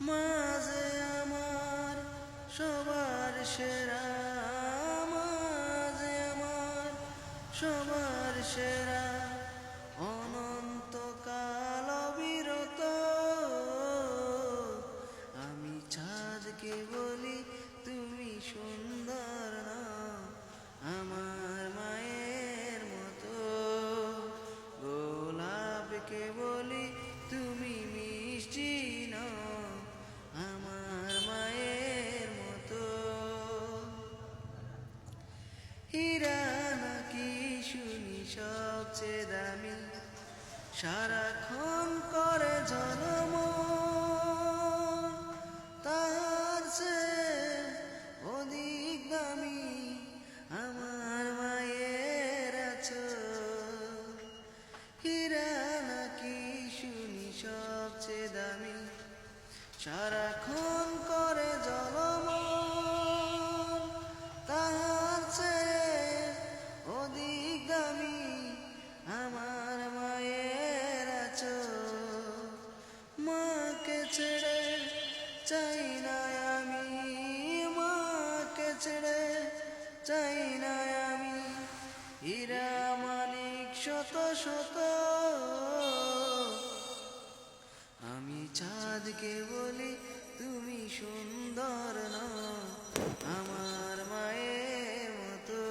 মাঝে আমার সবার সেরা মাঝে আমার সবার সেরা অনন্তকাল হীরা নাকি শুনি সবচেয়ে দামি? সারাক্ষণ করে জনম। তার সে অধিক দামি আমার মায়ের আছো। হীরা নাকি শুনি সবচেয়ে দামি? সারাক্ষণ হীরা মানিক শত শত। আমি চাঁদকে বলি, তুমি সুন্দর না আমার মায়ের মতো।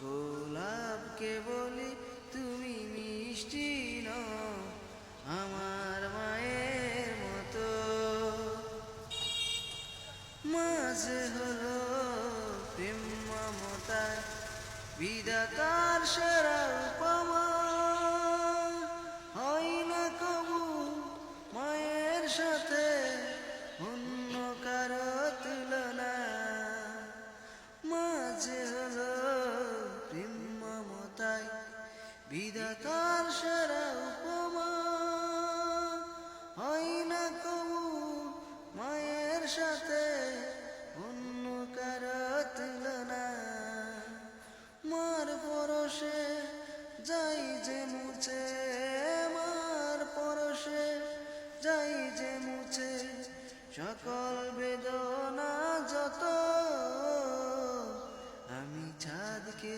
গোলাপকে বলি, তুমি মিষ্টি না আমার মায়ের মতো। মাঝে হলো প্রেম মমতার বিধাতার সেরা উপমা। হয় না কবু মায়ের সাথে অন্য কারও তুলনা। মাঝে হলো প্রেম মমতায় সেরা উপমা। হয় না কবু মায়ের সাথে পরশে যাই যে মুছে মার পরশে যাই যে মুছে সকল বেদনা যত আমি চাঁদকে